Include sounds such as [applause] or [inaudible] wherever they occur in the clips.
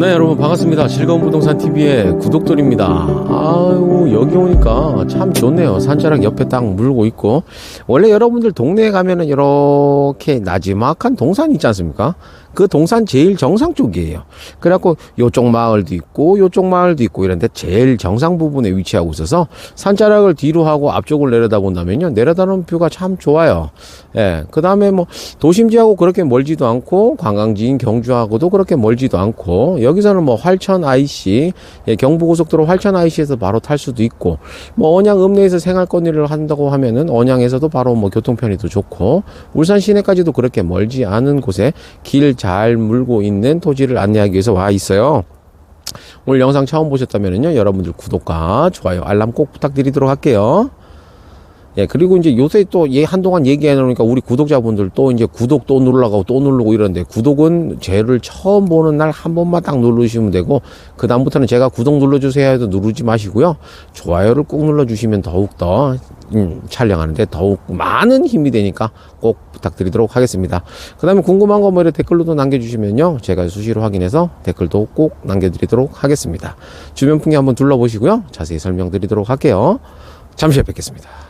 네 여러분 반갑습니다. 즐거운 부동산 TV의 구독돌입니다. 아유 여기 오니까 참 좋네요. 산자락 옆에 딱 물고 있고. 원래 여러분들 동네에 가면은 이렇게 나지막한 동산 있지 않습니까 그 동산 제일 정상 쪽이에요. 그래갖고 요쪽 마을도 있고 요쪽 마을도 있고 이런데 제일 정상 부분에 위치하고 있어서 산자락을 뒤로 하고 앞쪽을 내려다 본다면요. 내려다보는 뷰가 참 좋아요. 예, 그 다음에 뭐 도심지하고 그렇게 멀지도 않고 관광지인 경주하고도 그렇게 멀지도 않고 여기서는 뭐 활천 IC, 예, 경부고속도로 활천 IC에서 바로 탈 수도 있고 뭐 언양 읍내에서 생활권리를 한다고 하면은 언양에서도 바로 뭐 교통편의도 좋고 울산 시내까지도 그렇게 멀지 않은 곳에 길잘 물고 있는 토지를 안내하기 위해서 와 있어요. 오늘 영상 처음 보셨다면요 여러분들 구독과 좋아요 알람 꼭 부탁드리도록 할게요. 예, 그리고 이제 요새 또 얘 한동안 얘기 해 놓으니까 우리 구독자분들 또 이제 구독 또 눌러가고 또 누르고 이러는데 구독은 쟤를 처음 보는 날 한 번만 딱 누르시면 되고 그다음부터는 제가 구독 눌러주세요 해도 누르지 마시고요. 좋아요를 꼭 눌러주시면 더욱더 음, 촬영하는데 더욱 많은 힘이 되니까 꼭 부탁드리도록 하겠습니다. 그 다음에 궁금한 거 뭐 이렇게 댓글로도 남겨주시면요. 제가 수시로 확인해서 댓글도 꼭 남겨드리도록 하겠습니다. 주변 풍경 한번 둘러보시고요. 자세히 설명드리도록 할게요. 잠시 뵙겠습니다.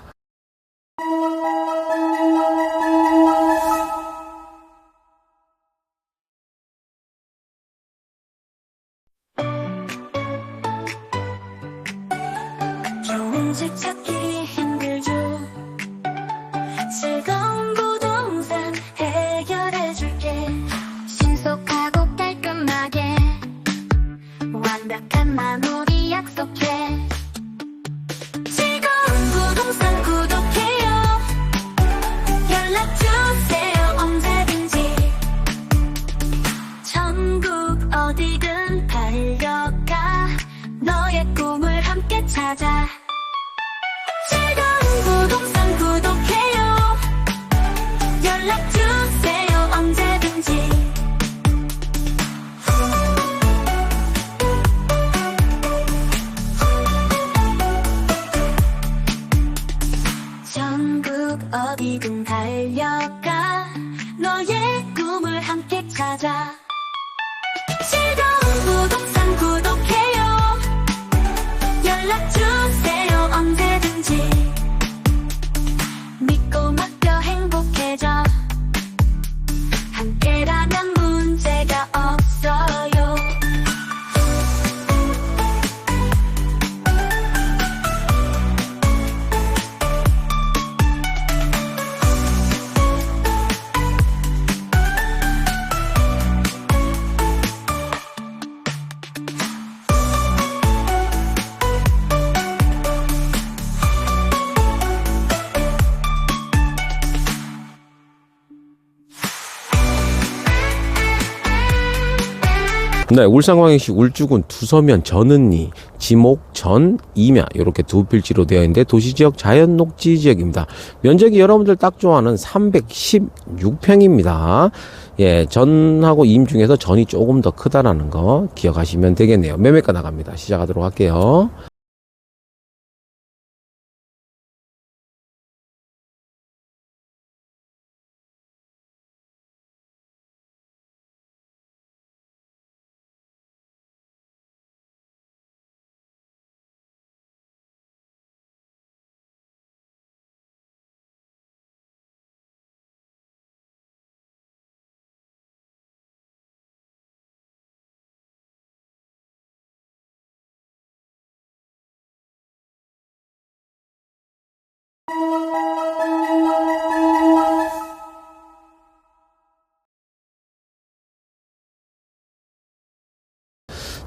완벽한 마무리 약속해. 즐거운 부동산 구독해요. 연락주세요 언제든지. 전국 어디든 달려가 너의 꿈을 함께 찾아 네, 울산광역시 울주군 두서면 전은리, 지목, 전, 이면 이렇게 두 필지로 되어 있는데 도시지역 자연녹지 지역입니다. 면적이 여러분들 딱 좋아하는 316평입니다. 예, 전하고 임 중에서 전이 조금 더 크다라는 거 기억하시면 되겠네요. 매매가 나갑니다. 시작하도록 할게요.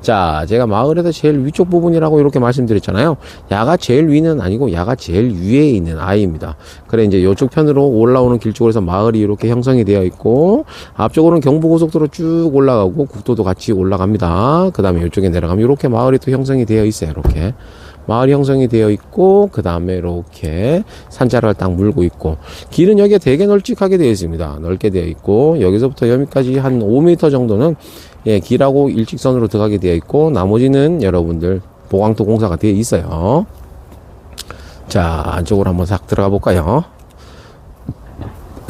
자, 제가 마을에서 제일 위쪽 부분이라고 이렇게 말씀드렸잖아요. 야가 제일 위는 아니고 야가 제일 위에 있는 아이입니다. 그래 이제 이쪽 편으로 올라오는 길 해서 마을이 이렇게 형성이 되어 있고 앞쪽으로는 경부고속도로 쭉 올라가고 국도도 같이 올라갑니다. 그 다음에 이쪽에 내려가면 이렇게 마을이 또 형성이 되어 있어요. 이렇게. 마을 형성이 되어 있고 그 다음에 이렇게 산자락을 딱 물고 있고 길은 여기에 되게 널찍하게 되어 있습니다. 넓게 되어 있고 여기서부터 여기까지 한 5m 정도는 예, 길하고 일직선으로 들어가게 되어 있고 나머지는 여러분들 보강토 공사가 되어 있어요. 자 안쪽으로 한번 싹 들어가 볼까요?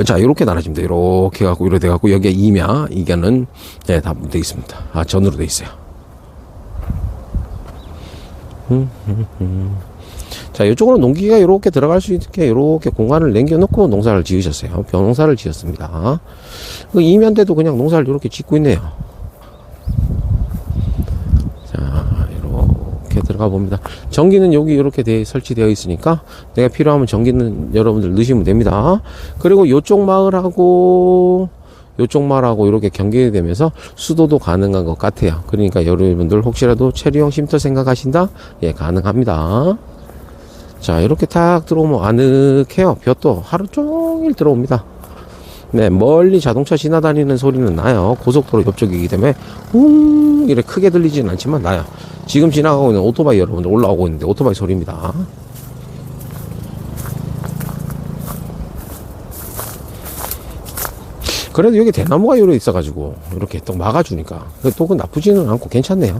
자 이렇게 나눠집니다. 이렇게 갖고 이렇게 돼갖고 여기에 이면 이게는 예, 다돼 있습니다. 아 전으로 돼 있어요. 자, 이쪽으로 농기가 이렇게 들어갈 수 있게 이렇게 공간을 남겨놓고 농사를 지으셨어요. 벼농사를 지었습니다. 그 이면대도 그냥 농사를 이렇게 짓고 있네요. 자, 이렇게 들어가 봅니다. 전기는 여기 이렇게 돼, 설치되어 있으니까 내가 필요하면 전기는 여러분들 넣으시면 됩니다. 그리고 이쪽 마을하고 요쪽 마을하고 이렇게 경계되면서 수도도 가능한 것 같아요. 그러니까 여러분들 혹시라도 체류형 쉼터 생각하신다? 예, 가능합니다. 자, 이렇게 탁 들어오면 아늑해요. 볕도 하루 종일 들어옵니다. 네, 멀리 자동차 지나다니는 소리는 나요. 고속도로 옆쪽이기 때문에, 웅, 이렇게 크게 들리지는 않지만 나요. 지금 지나가고 있는 오토바이 여러분들 올라오고 있는데 오토바이 소리입니다. 그래도 여기 대나무가 요래 있어가지고, 이렇게 또 막아주니까. 또그 나쁘지는 않고 괜찮네요.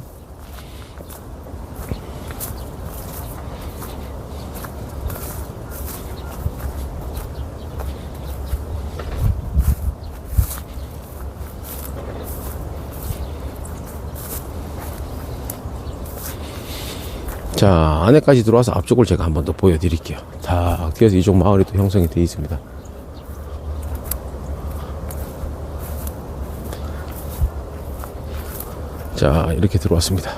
자, 안에까지 들어와서 앞쪽을 제가 한 번 더 보여드릴게요. 다 뛰어서 이쪽 마을이 또 형성이 되어 있습니다. 자, 이렇게 들어왔습니다.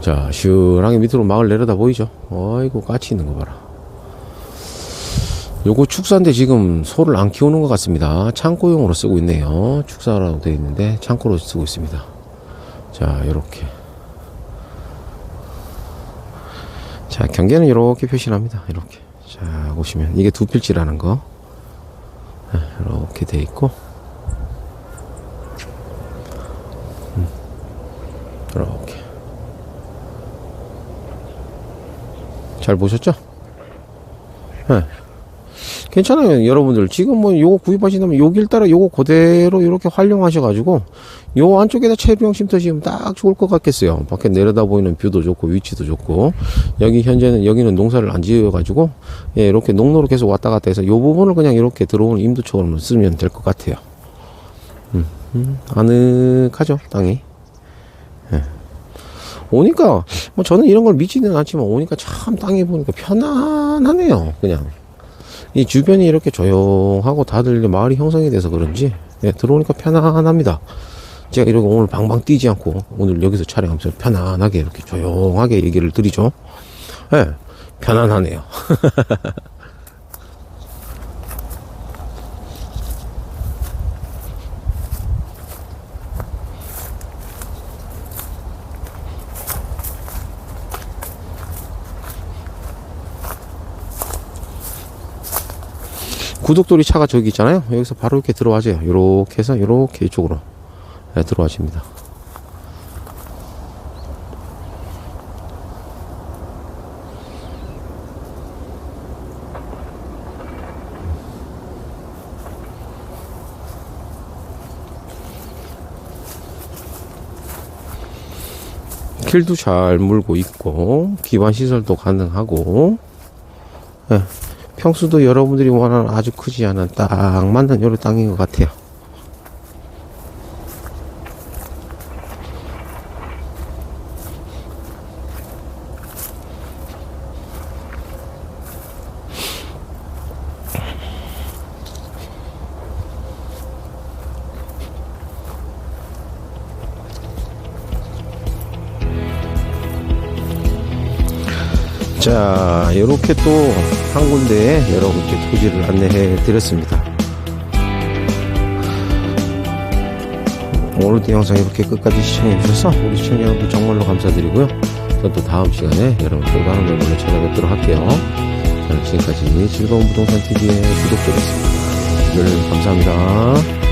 자, 시원하게 밑으로 마을 내려다 보이죠? 어이구, 까치 있는 거 봐라. 요거 축사인데 지금 소를 안 키우는 것 같습니다. 창고용으로 쓰고 있네요. 축사라고 되어 있는데 창고로 쓰고 있습니다. 자, 요렇게. 자, 경계는 이렇게 표시합니다. 이렇게. 자, 보시면 이게 두 필지라는 거. 네, 이렇게 돼 있고. 음, 이렇게. 잘 보셨죠? 네. 괜찮아요, 여러분들. 지금 뭐 요거 구입하신다면 요길 따라 요거 그대로 이렇게 활용하셔 가지고 요 안쪽에다 쉼터 지으면 딱 좋을 것 같겠어요. 밖에 내려다 보이는 뷰도 좋고 위치도 좋고 여기 현재는 여기는 농사를 안 지어 가지고 예, 이렇게 농로로 계속 왔다 갔다 해서 요 부분을 그냥 이렇게 들어오는 임도처럼 쓰면 될 것 같아요. 음, 음, 아늑하죠, 땅이. 예. 오니까 뭐 저는 이런 걸 믿지는 않지만 오니까 참 땅에 보니까 편안하네요. 그냥 이 주변이 이렇게 조용하고 다들 마을이 형성이 돼서 그런지 예, 들어오니까 편안합니다. 제가 이렇게 오늘 방방 뛰지 않고 오늘 여기서 촬영하면서 편안하게 이렇게 조용하게 얘기를 드리죠. 예, 편안하네요. [laughs] 구독돌이 차가 저기 있잖아요. 여기서 바로 이렇게 들어와줘요. 이렇게 해서 이렇게 이쪽으로 네, 들어와집니다. 길도 잘 물고 있고 기반 시설도 가능하고 예, 평수도 여러분들이 원하는 아주 크지 않은 딱 맞는 요런 땅인 것 같아요. 자, 이렇게 또 한 군데에 여러분께 토지를 안내해 드렸습니다. 오늘도 영상 이렇게 끝까지 시청해 주셔서 우리 시청자 여러분 정말로 감사드리고요. 전또 다음 시간에 여러분 또 다른 얼굴로 찾아뵙도록 할게요. 자, 지금까지 즐거운 부동산 TV의 구독자였습니다. 늘 감사합니다.